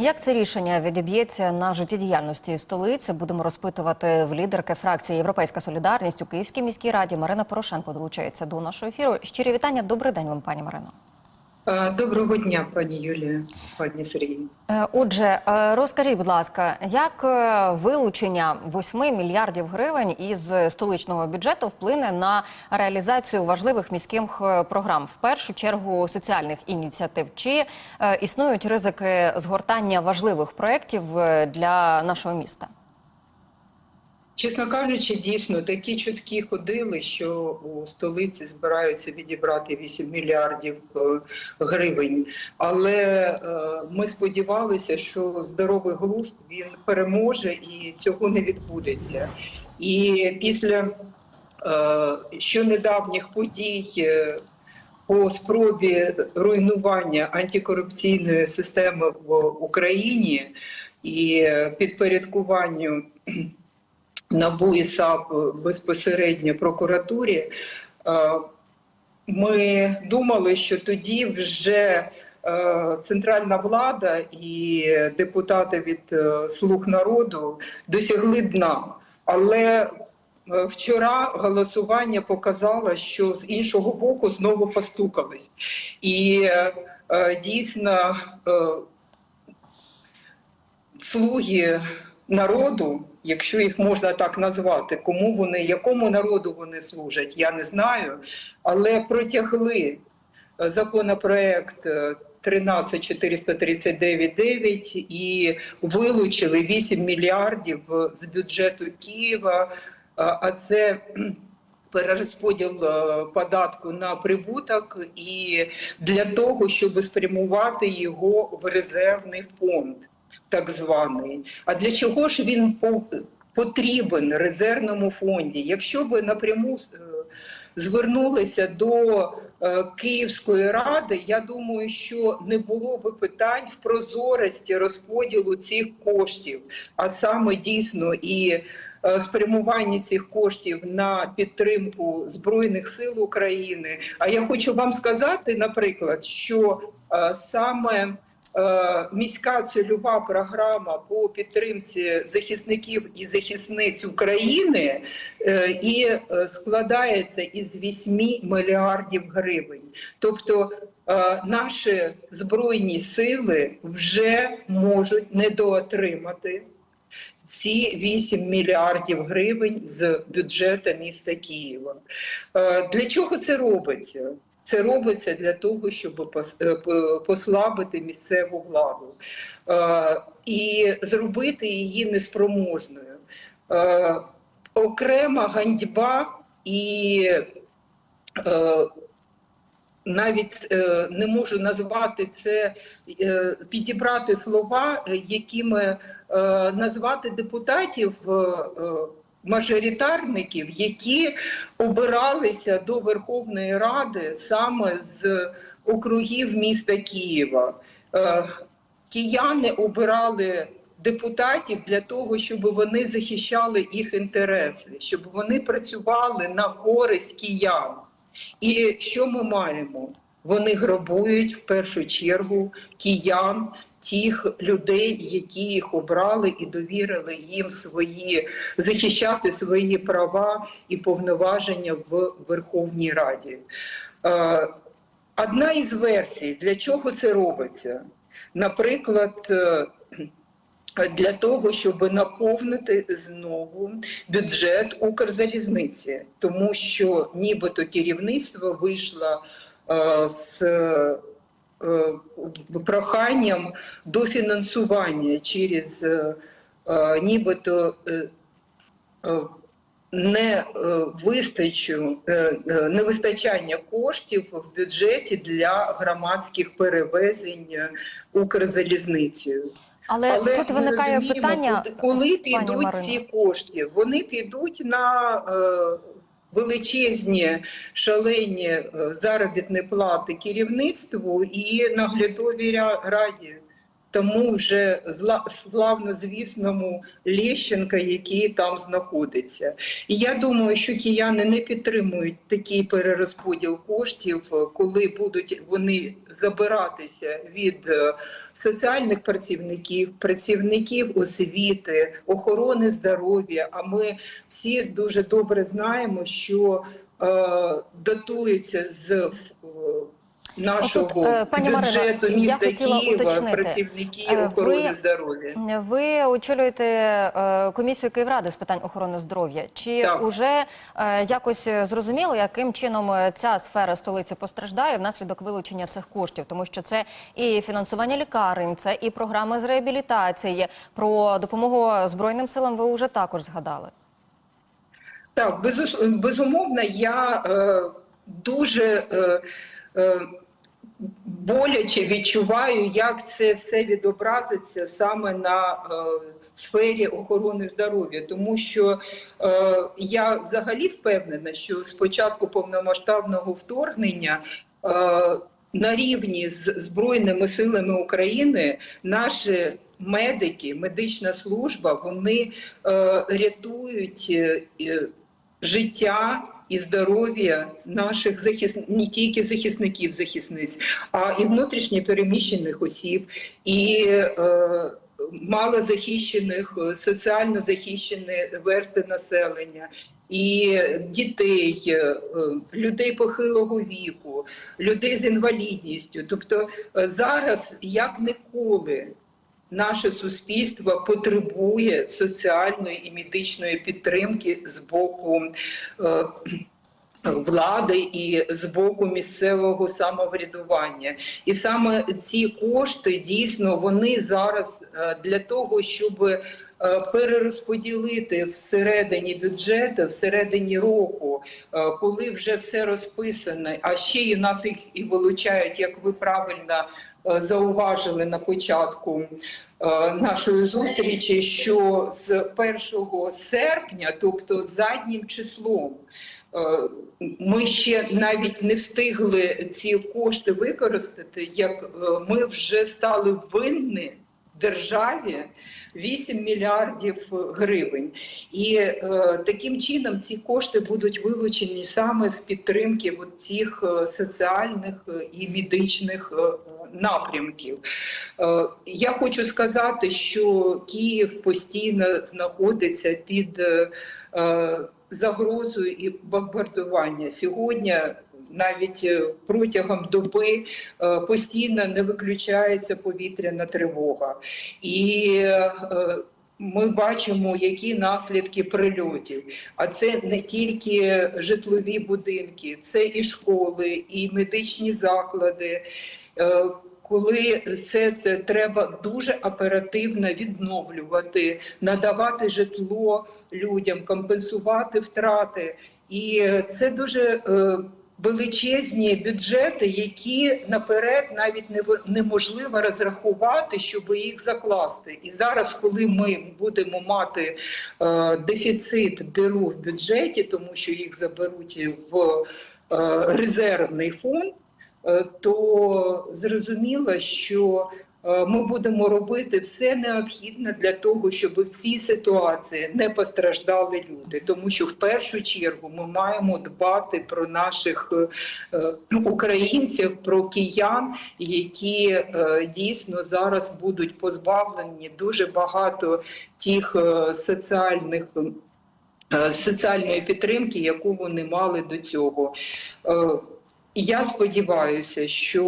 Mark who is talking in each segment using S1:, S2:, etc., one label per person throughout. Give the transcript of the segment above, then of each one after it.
S1: Як це рішення відіб'ється на життєдіяльності столиці? Будемо розпитувати в лідерки фракції Європейська Солідарність у Київській міській раді. Марина Порошенко долучається до нашого ефіру. Щирі вітання. Добрий день вам, пані Марино.
S2: А, Доброго дня, пані Юлія, пані Сергій.
S1: Е, Отже, е, розкажіть, будь ласка, як е, вилучення 8 мільярдів гривень із столичного бюджету вплине на реалізацію важливих міських е, програм, в першу чергу соціальних ініціатив? Чи е, існують ризики згортання важливих проєктів е, для нашого міста?
S2: Чесно кажучи, дійсно такі чутки ходили, що у столиці збираються відібрати 8 мільярдів е, гривень. Але е, ми сподівалися, що здоровий глузд він переможе і цього не відбудеться. І після е, щонедавніх подій. е, По спробі руйнування антикорупційної системи в Україні і підпорядкуванню НАБУ і САП безпосередньо прокуратурі, е, ми думали, що тоді вже е, центральна влада і депутати від е, слуг народу досягли дна. Але вчора голосування показало, що з іншого боку знову постукались. І дійсно слуги народу, якщо їх можна так назвати, кому вони, якому народу вони служать, я не знаю, але протягли е, законопроект е, 13439 і вилучили 8 мільярдів е, з бюджету Києва. А а це перерозподіл е, податку на прибуток і для того, щоб спрямувати його в резервний фонд так званий. А для чого ж він потрібен резервному фонді? Якщо би напряму е, звернулися до е, Київської ради, я думаю, що не було би питань в прозорості розподілу цих коштів, а саме дійсно і е, спрямування цих коштів на підтримку збройних сил України. А я хочу вам сказати, наприклад, що саме міська цільова програма по підтримці захисників і захисниць України е, і е, складається із 8 мільярдів гривень. Тобто е, наші збройні сили вже можуть недоотримати ці 8 мільярдів гривень з бюджету міста Києва. Е, Для чого це робиться? Це робиться для того, щоб е, по- послабити місцеву владу е, і зробити її неспроможною. Е, Окрема ганьба і навіть не можу назвати це, підібрати слова, якими назвати депутатів. Мажоритарників, які обиралися до Верховної Ради саме з округів міста Києва. Е, Кияни обирали депутатів для того, щоб вони захищали їх інтереси, щоб вони працювали на користь киян. І що ми маємо? Вони грабують в першу чергу киян, тих людей, які їх обрали і довірили їм свої захищати свої права і повноваження в Верховній Раді. Е, Одна із версій, для чого це робиться, наприклад. е, для того, щоб наповнити знову бюджет Укрзалізниці, тому що нібито керівництво вийшло з е, проханням до фінансування через е, е, нібито е, е, не е, вистачу е, е, невистачання коштів в бюджеті для громадських перевезень е, Укрзалізницею.
S1: Але, тут виникає
S2: розуміємо,
S1: питання,
S2: коли підуть ці кошти. Вони підуть на е, величезні шалені е, заробітні плати керівництву і наглядовій раді. Тому вже зла, славнозвісному Лещенка, який там знаходиться. І я думаю, що кияни не підтримують такий перерозподіл коштів, коли будуть вони забиратися від е, соціальних працівників, працівників освіти, охорони здоров'я. А ми всі дуже добре знаємо, що е, датується з е, нашого
S1: Отут, е, пані
S2: бюджету
S1: я
S2: міста
S1: хотіла
S2: Києва
S1: уточнити.
S2: працівники
S1: Е, ви-
S2: охорони здоров'я.
S1: Ви очолюєте е, комісію Київради з питань охорони здоров'я. Чи
S2: Так.
S1: вже е, якось зрозуміло, яким чином ця сфера столиці постраждає внаслідок вилучення цих коштів? Тому що це і фінансування лікарень, це і програми з реабілітації. Про допомогу збройним силам ви вже також згадали.
S2: Так, безумовно, я е, дуже е, е, боляче відчуваю, як це все відобразиться саме на е, сфері охорони здоров'я, тому що е, я взагалі впевнена, що з початку повномасштабного вторгнення. Е, на рівні з Збройними силами України наші медики, медична служба, вони е, рятують е, життя і здоров'я наших захис... не тільки захисників, захисниць, а і внутрішньо переміщених осіб, і е, малозахищених, соціально захищені версти населення. І дітей, е, людей похилого віку, людей з інвалідністю. Тобто е, зараз, як ніколи, наше суспільство потребує соціальної і медичної підтримки з боку е, влади і з боку місцевого самоврядування. І саме ці кошти дійсно вони зараз е, для того, щоб перерозподілити всередині бюджету, всередині року, е, коли вже все розписано, а ще й нас їх і вилучають, як ви правильно е, зауважили на початку е, нашої зустрічі, що з 1 серпня, тобто заднім числом, е, ми ще навіть не встигли ці кошти використати, як е, ми вже стали винні державі 8 мільярдів гривень. І е, таким чином ці кошти будуть вилучені саме з підтримки от цих е, соціальних е, і медичних е, напрямків. Е, я хочу сказати, що Київ постійно знаходиться під е, загрозою і бомбардування. Сьогодні навіть е, протягом доби е, постійно не виключається повітряна тривога. І е, ми бачимо, які наслідки прильотів. А це не тільки житлові будинки, це і школи, і медичні заклади. Коли все це треба дуже оперативно відновлювати, надавати житло людям, компенсувати втрати, і це дуже величезні бюджети, які наперед навіть не неможливо розрахувати, щоб їх закласти. І зараз, коли ми будемо мати е, дефіцит диру в бюджеті, тому що їх заберуть в е, резервний фонд, е, то зрозуміло, що ми будемо робити все необхідне для того, щоб в цій ситуації не постраждали люди, тому що в першу чергу ми маємо дбати про наших е, е, українців, про киян, які е, дійсно зараз будуть позбавлені дуже багато тих е, соціальних. е, Соціальної підтримки, яку вони мали до цього. Я сподіваюся, що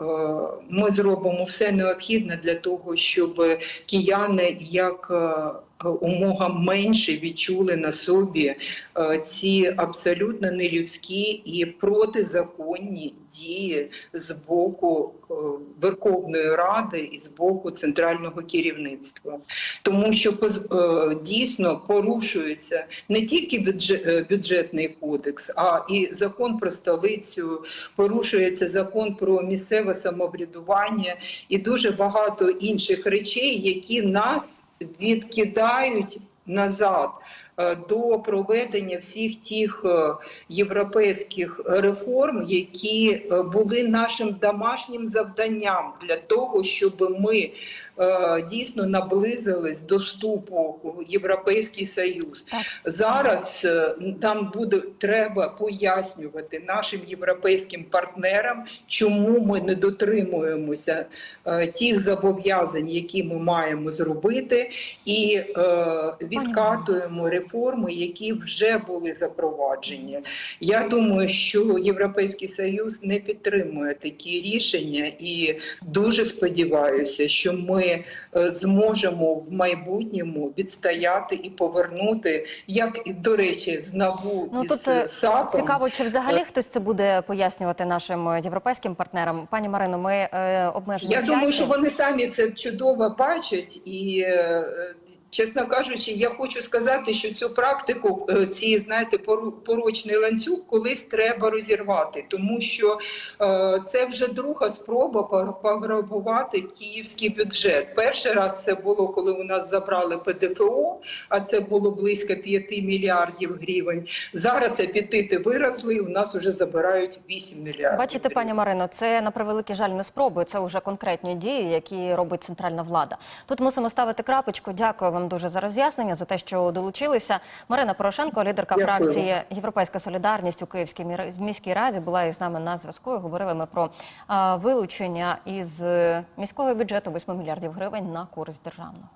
S2: е, ми зробимо все необхідне для того, щоб кияни як е, умога менше відчули на собі е, ці абсолютно нелюдські і протизаконні дії з боку е, Верховної Ради і з боку центрального керівництва, тому що е, дійсно порушується не тільки бюджет, е, бюджетний кодекс, а і закон про столицю, порушується закон про місцеве самоврядування і дуже багато інших речей, які нас відкидають назад е, до проведення всіх тих е, європейських реформ, які е, були нашим домашнім завданням для того, щоб ми дійсно наблизились до вступу в Європейський Союз.
S1: Так.
S2: Зараз е, нам буде треба пояснювати нашим європейським партнерам, чому ми не дотримуємося е, тих зобов'язань, які ми маємо зробити, і е, відкатуємо реформи, які вже були запроваджені. Я думаю, що Європейський Союз не підтримує такі рішення, і дуже сподіваюся, що ми е, зможемо в майбутньому відстояти і повернути, як і до речі, з НАБУ
S1: Ну
S2: і
S1: тут з
S2: САПом.
S1: цікаво, чи взагалі хтось це буде пояснювати нашим е, європейським партнерам. Пані Марино, ми е, обмежені
S2: Я
S1: часі.
S2: думаю, що вони самі це чудово бачать, і е, чесно кажучи, я хочу сказати, що цю практику, е, ці знаєте, порочний ланцюг колись треба розірвати, тому що е, це вже друга спроба пограбувати київський бюджет. Перший раз це було, коли у нас забрали ПДФО, а це було близько 5 мільярдів гривень. Зараз апетити виросли, у нас вже забирають 8 мільярдів.
S1: Бачите, пані Марино, це на превеликий жаль не спроби. Це вже конкретні дії, які робить центральна влада. Тут мусимо ставити крапочку. Дякую вам дуже за роз'яснення, за те, що долучилися. Марина Порошенко, лідерка
S2: Дякую.
S1: фракції Європейська Солідарність у Київській міській раді, була із нами на зв'язку. і Говорили ми про вилучення із міського бюджету 8 мільярдів гривень на користь державного.